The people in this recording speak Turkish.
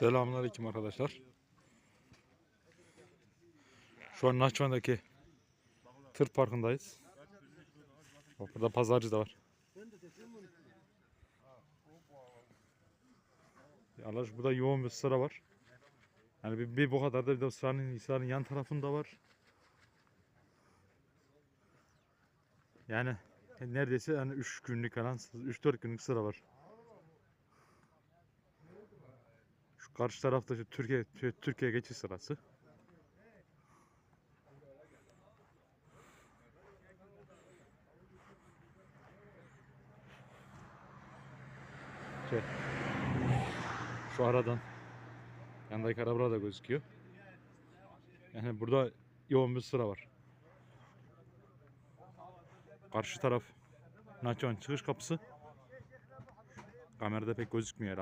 Selamünaleyküm arkadaşlar. Şu an Naçvan'daki tır parkındayız. Bak burada pazarcı da var. Arkadaş burada yoğun bir sıra var. Yani bir, bir bu kadar da bir de sıranın, sıranın yan tarafında var. Yani neredeyse yani 3 günlük falan 3-4 günlük sıra var. Şu karşı tarafta şu Türkiye Tü- Türkiye geçiş sırası. Şey, şu aradan yandaki araba da gözüküyor. Yani burada yoğun bir sıra var. Karşı taraf Naçon çıkış kapısı. Kamerada pek gözükmüyor.